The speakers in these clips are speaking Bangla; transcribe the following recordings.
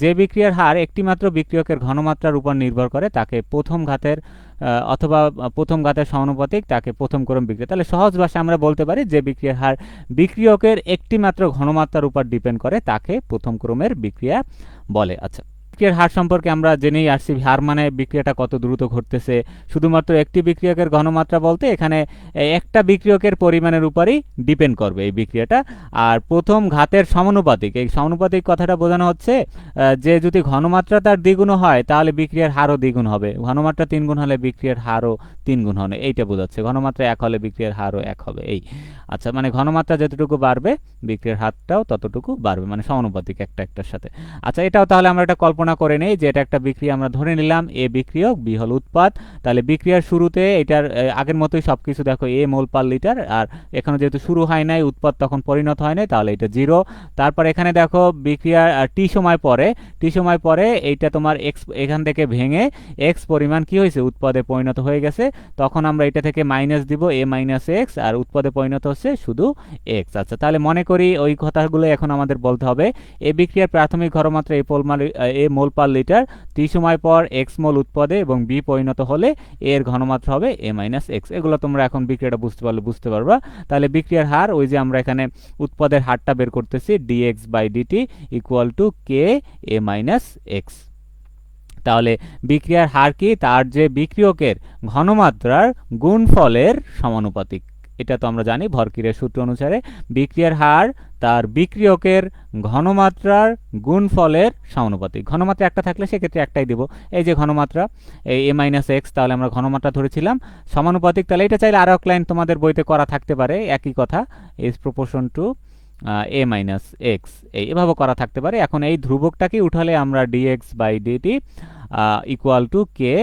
যে বিক্রিয়ার হার একটিমাত্র বিক্রিয়কের ঘনমাত্রার উপর নির্ভর করে, তাকে প্রথম ঘাতের অথবা প্রথম ঘাতের সমানুপাতিক তাকে প্রথম ক্রম বিক্রিয়া। তাহলে সহজ ভাষায় আমরা বলতে পারি যে বিক্রিয়ার হার বিক্রিয়কের একটিমাত্র ঘনমাত্রার উপর ডিপেন্ড করে, তাকে প্রথম ক্রমের বিক্রিয়া বলে। আচ্ছা বিক্রিয়ার হার সম্পর্কে আমরা জেনেই আসছি হার মানে বিক্রিয়াটা কত দ্রুত ঘটতেছে। শুধুমাত্র একটি বিক্রিয়কের ঘনমাত্রা বলতে এখানে একটা বিক্রিয়কের পরিমাণের উপরই ডিপেন্ড করবে এই বিক্রিয়াটা। আর প্রথম ঘাতের সমানুপাতিক, এই সমানুপাতিক কথাটা বোঝানো হচ্ছে যে যদি ঘনমাত্রা তার দ্বিগুণ হয়, তাহলে বিক্রিয়ার হারও দ্বিগুণ হবে। ঘনমাত্রা তিন গুণ হলে বিক্রিয়ার হারও তিন গুণ হবে, এইটা বোঝাচ্ছে। ঘনমাত্রা এক হলে বিক্রিয়ার হারও এক হবে, এই। আচ্ছা মানে ঘনমাত্রা যতটুকু বাড়বে, বিক্রিয়ার হারটাও ততটুকু বাড়বে মানে সমানুপাতিক একটা একটার সাথে। আচ্ছা এটাও তাহলে আমরা একটা কল্পনা করে নেই যে এটা একটা বিক্রিয়া আমরা ধরে নিলাম এ বিক্রিয়ক বি হল উৎপাদ। তাহলে বিক্রিয়ার শুরুতে এটার আগের মতোই সব কিছু দেখো, এ মোল পার লিটার, আর এখানে যেহেতু শুরু হয় নাই, উৎপাদ তখন পরিণত হয় নাই, তাহলে এটা জিরো। তারপর এখানে দেখো বিক্রিয়ার টি সময় পরে, টি সময় পরে এইটা তোমার এক্স, এখান থেকে ভেঙে এক্স পরিমাণ কি হয়েছে? উৎপাদে পরিণত হয়ে গেছে। তখন আমরা এটা থেকে মাইনাস দিব, এ মাইনাস এক্স, আর উৎপাদে পরিণত হচ্ছে শুধু এক্স। আচ্ছা তাহলে মনে করি ওই কথাগুলো এখন আমাদের বলতে হবে। এ বিক্রিয়ার প্রাথমিক ঘনমাত্রা এ পোলমাল এ মোল পার লিটার টি সময় পর এক্স মোল উৎপাদে এবং বি পরিণত হলে এর ঘনমাত্রা হবে এ মাইনাস এক্স এগুলো তোমরা এখন বিক্রিয়াটা বুঝতে পারলে, বুঝতে পারবা। তাহলে বিক্রিয়ার হার, ওই যে আমরা এখানে উৎপাদের হারটা বের করতেছি dx by dt equal to k a minus x তাহলে বিক্রিয়ার হার কি? তার যে বিক্রিয়কের ঘনমাত্রার গুণফলের সমানুপাতিক। এটা তো আমরা জানি, ভরকিরের সূত্র অনুসারে বিক্রিয়ার হার তার বিক্রিয়কের ঘনমাত্রার গুণফলের সমানুপাতিক। ঘনমাত্রা একটা থাকলে সেক্ষেত্রে একটাই দেব। এই যে ঘনমাত্রা, এই এ মাইনাস এক্স তাহলে আমরা ঘনমাত্রা ধরেছিলাম। সমানুপাতিক, তাহলে এটা চাইলে আরও লাইন তোমাদের বইতে করা থাকতে পারে, একই কথা is proportion to a minus x এই এভাবে করা থাকতে পারে। এখন এই ধ্রুবকটাকে উঠালে আমরা dx by dt equal to k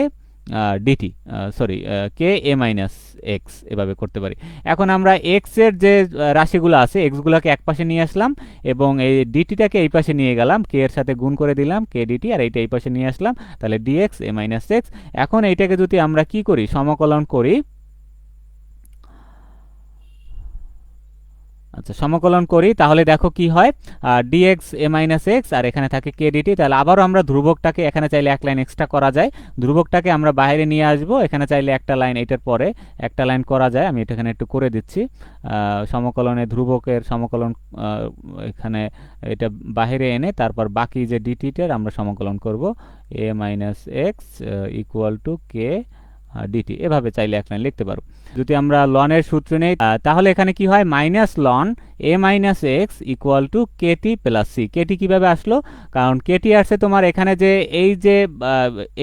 dt sorry k a minus x এভাবে করতে পারি। এখন আমরা এক্সের যে রাশিগুলো আছে এক্সগুলোকে এক পাশে নিয়ে আসলাম এবং এই ডিটিটাকে এই পাশে নিয়ে গেলাম কে এর সাথে গুণ করে দিলাম কে ডিটি আর এইটা এই পাশে নিয়ে আসলাম, তাহলে ডিএক্স এ মাইনাস এক্স এখন এইটাকে যদি আমরা কি করি, সমকলন করি আচ্ছা সমকলন করি, তাহলে দেখো কি হয় ডিএক্স এ মাইনাস এক্স আর এখানে থাকে কে ডিটি তাহলে আবারও আমরা ধ্রুবকটাকে, এখানে চাইলে এক লাইন এক্সট্রা করা যায়, ধ্রুবকটাকে আমরা বাইরে নিয়ে আসব, এখানে চাইলে একটা লাইন এটার পরে একটা লাইন করা যায়, আমি এটা এখানে একটু করে দিচ্ছি সমকলনে ধ্রুবকের সমকলন এখানে এটা বাইরে এনে, তারপর বাকি যে ডিটিটার আমরা সমকলন করব a minus x equal to k dt এভাবে চাইলে এক লাইন লিখতে পারো। যদি আমরা লনের সূত্র নেই তাহলে এখানে কি হয়? Minus ln a minus x equal to kt plus c kt কীভাবে আসলো? কারণ কেটি আসছে তোমার এখানে যে এই যে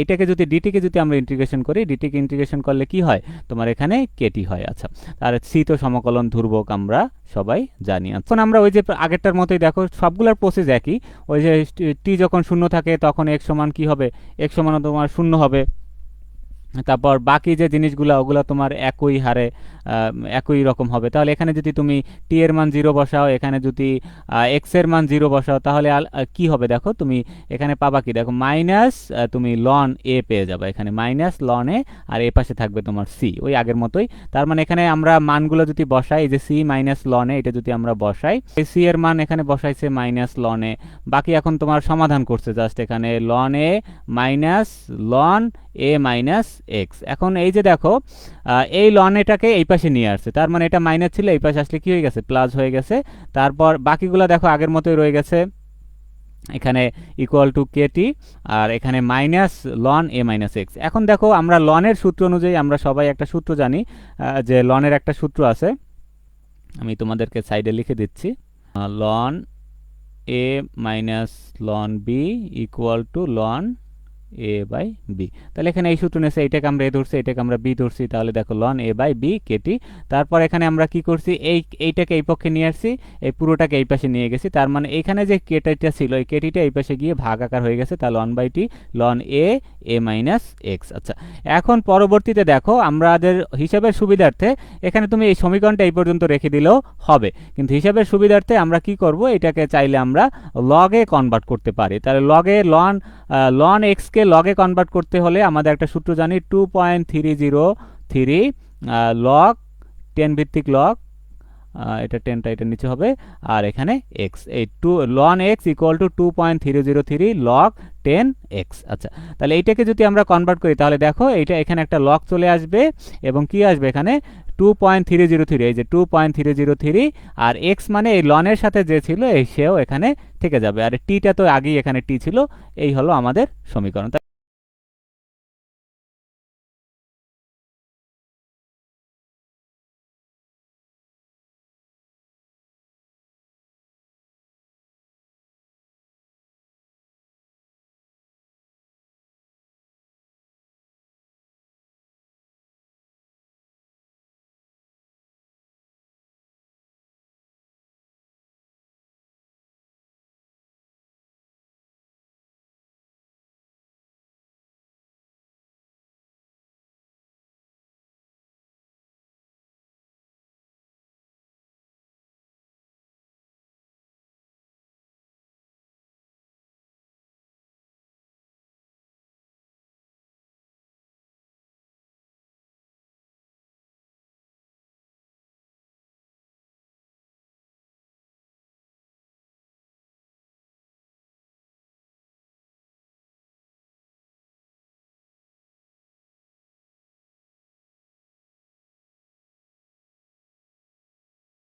এইটাকে যদি ডিটিকে যদি আমরা ইন্টিগ্রেশন করি ডিটিকে ইন্টিগ্রেশন করলে কি হয়? তোমার এখানে কেটি হয় আচ্ছা। আর সি তো সমকলন ধ্রুবক আমরা সবাই জানি। এখন আমরা ওই যে আগেরটার মতোই দেখো, সবগুলোর প্রসেস একই। ওই যে টি যখন শূন্য থাকে, তখন এক সমান কি হবে? এক সমান তোমার শূন্য হবে। তারপর বাকি যে জিনিসগুলো, ওগুলো তোমার একই হারে একই রকম হবে। তাহলে এখানে যদি তুমি টি এর মান জিরো বসাও, এখানে যদি এক্সের মান জিরো বসাও, তাহলে কি হবে দেখো? তুমি এখানে পাবা কি? দেখো মাইনাস তুমি লন এ পেয়ে যাবে এখানে। মাইনাস লন এ আর এ পাশে থাকবে তোমার সি ওই আগের মতোই। তার মানে এখানে আমরা মানগুলো যদি বসাই, এই যে সি মাইনাস লন এ এটা যদি আমরা বসাই, এই সি এর মান এখানে বসাইছে মাইনাস লন এ বাকি এখন তোমার সমাধান করছে জাস্ট এখানে ln a minus ln a minus x এখন এই যে দেখো এই লন এটাকে এই পাশে নিয়ে আসছে। তার মানে এটা মাইনাস ছিল, এই পাশে আসলে কি হয়ে গেছে? প্লাস হয়ে গেছে। তারপর বাকিগুলো দেখো আগের মতোই রয়ে গেছে। এখানে ইকুয়াল টু কেটি আর এখানে minus ln a minus x এখন দেখো, আমরা লনের সূত্র অনুযায়ী আমরা সবাই একটা সূত্র জানি যে লনের একটা সূত্র আছে। আমি তোমাদেরকে সাইডে লিখে দিচ্ছি। Ln a minus ln b equal to ln a by b তাহলে এখানে এই সূত্র নিয়েছে এইটাকে আমরা এ ধরছি, এটাকে আমরা বি ধরছি, তাহলে দেখো লন এ বাই বি কেটি, তারপর এখানে আমরা কি করছি, এই, এইটাকে এই পক্ষে নিয়ে আসছি, এই পুরোটাকে এই পাশে নিয়ে গেছি, তার মানে এখানে যে কেটিটা ছিল, এই কেটিটা এই পাশে গিয়ে ভাগ আকার হয়ে গেছে, তাহলে ln by t ln a a minus x আচ্ছা এখন পরবর্তীতে দেখো, আমাদের হিসাবের সুবিধার্থে এখানে তুমি এই সমীকরণটা এই পর্যন্ত রেখে দিলেও হবে, কিন্তু হিসাবের সুবিধার্থে আমরা কি করব, এটাকে চাইলে আমরা লগে কনভার্ট করতে পারি। তাহলে লগে লন লন এক্সকে লগে কনভার্ট করতে হলে আমাদের একটা সূত্র জানি two point three zero three log ten ভিত্তিক লগ এটা টেনটা এটা নিচে হবে। আর এখানে এক্স এই two ln x equal to two point three zero three log ten x আচ্ছা তাহলে এইটাকে যদি আমরা কনভার্ট করি, তাহলে দেখো এইটা এখানে একটা লক চলে আসবে এবং কি আসবে এখানে? Two point three zero three এই যে two point three zero three আর এক্স মানে এই লনের সাথে যে ছিল, এই সেও এখানে থেকে যাবে। আর টিটা তো আগেই এখানে টি ছিল, এই হলো আমাদের সমীকরণ।